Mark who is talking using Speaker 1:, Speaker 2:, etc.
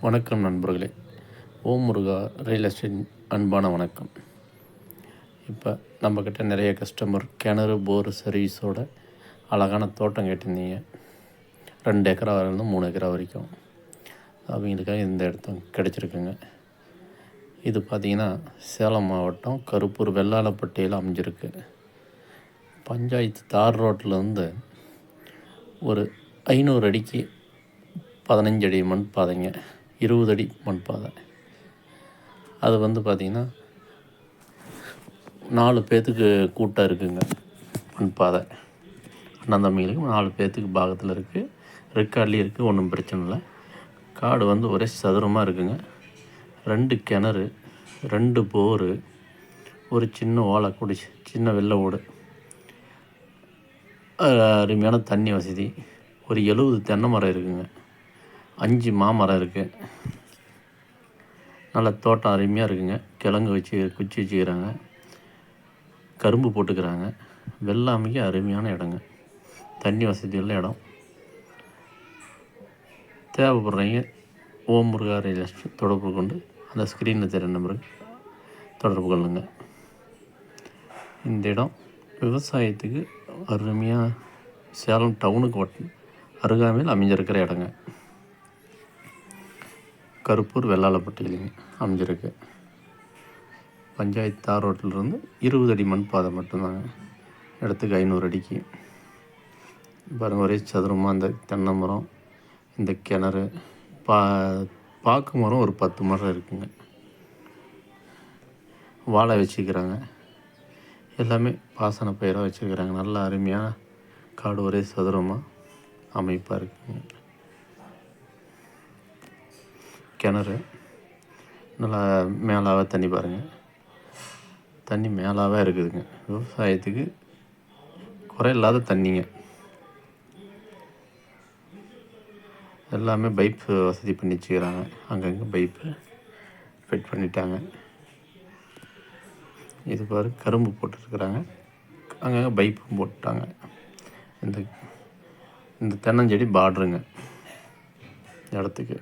Speaker 1: வணக்கம் நண்பர்களே. ஓம் முருகா real estate அன்பான வணக்கம். இப்போ நம்மக்கிட்ட நிறைய கஸ்டமர் கிணறு போர் சர்வீஸோட அழகான தோட்டம் கேட்டிருந்தீங்க. ரெண்டு ஏக்கரா வரலேருந்து மூணு ஏக்கரா வரைக்கும். அவங்களுக்காக இந்த இடத்தும் கிடச்சிருக்குங்க. இது பார்த்திங்கன்னா சேலம் மாவட்டம் கருப்பூர் வெள்ளாளப்பட்டியில் அமைஞ்சிருக்கு. பஞ்சாயத்து தார் ரோட்டில் ஒரு ஐநூறு அடிக்கு பதினஞ்சு அடி மண் பாதைங்க. இருபது அடி மண் பாதை அது வந்து பார்த்திங்கன்னா நாலு பேர்த்துக்கு கூட்டம் இருக்குங்க மண் பாதை அண்ணன் தம்பிகளுக்கு நாலு பேர்த்துக்கு பாகத்தில் இருக்குது ரெக்கார்ட்லேயும் இருக்குது ஒன்றும் பிரச்சனை இல்லை. காடு வந்து ஒரே சதுரமாக இருக்குங்க. ரெண்டு கிணறு ரெண்டு போரு ஒரு சின்ன ஓலை குடிச்சு சின்ன வெள்ளை ஓடு. அருமையான தண்ணி வசதி. ஒரு எழுபது தென்னை மரம் இருக்குங்க. அஞ்சு மாமரம் இருக்குது நல்ல தோட்டம் அருமையாக இருக்குங்க. கிழங்கு வச்சு குச்சி வச்சுக்கிறாங்க. கரும்பு போட்டுக்கிறாங்க. வெள்ளாமைக்கு அருமையான இடங்க. தண்ணி வசதி உள்ள இடம். தேவைப்படுறவங்க ஓம் முருகா தொடர்பு கொண்டு அந்த ஸ்க்ரீனில் தெரிய நம்பருக்கு தொடர்பு கொள்ளுங்க. இந்த இடம் விவசாயத்துக்கு அருமையாக சேலம் டவுனுக்கு வட் அருகாமையில் அமைஞ்சிருக்கிற இடங்க. கருப்பூர் வெள்ளாளப்பட்டியிலைங்க அமைஞ்சிருக்கு. பஞ்சாயத்து தார் ரோட்டிலிருந்து இருபது அடி மண் பாதை மட்டும்தாங்க. இடத்துக்கு ஐநூறு அடிக்கு. பாருங்கள் ஒரே சதுரமாக இந்த தென்னை மரம் இந்த கிணறு. பா பாக்கு மரம் ஒரு பத்து மரம் இருக்குங்க. வாழை வச்சுக்கிறாங்க எல்லாமே பாசன பயிராக வச்சுருக்கிறாங்க. நல்ல அருமையான காடு ஒரே சதுரமாக அமைப்பாக இருக்குங்க. கிணறு. நல்லா மேலாக தண்ணி பாருங்கள் தண்ணி மேலாக இருக்குதுங்க. விவசாயத்துக்கு குறை இல்லாத தண்ணிங்க. எல்லாமே பைப் வசதி பண்ணி வச்சுக்கிறாங்க. அங்கங்கே பைப்பு ஃபிட் பண்ணிட்டாங்க. இது பாரு கரும்பு போட்டுருக்குறாங்க அங்கங்கே பைப்பும் போட்டுட்டாங்க இந்த இந்த தென்னஞ்செடி பார்டருங்க. இடத்துக்கு.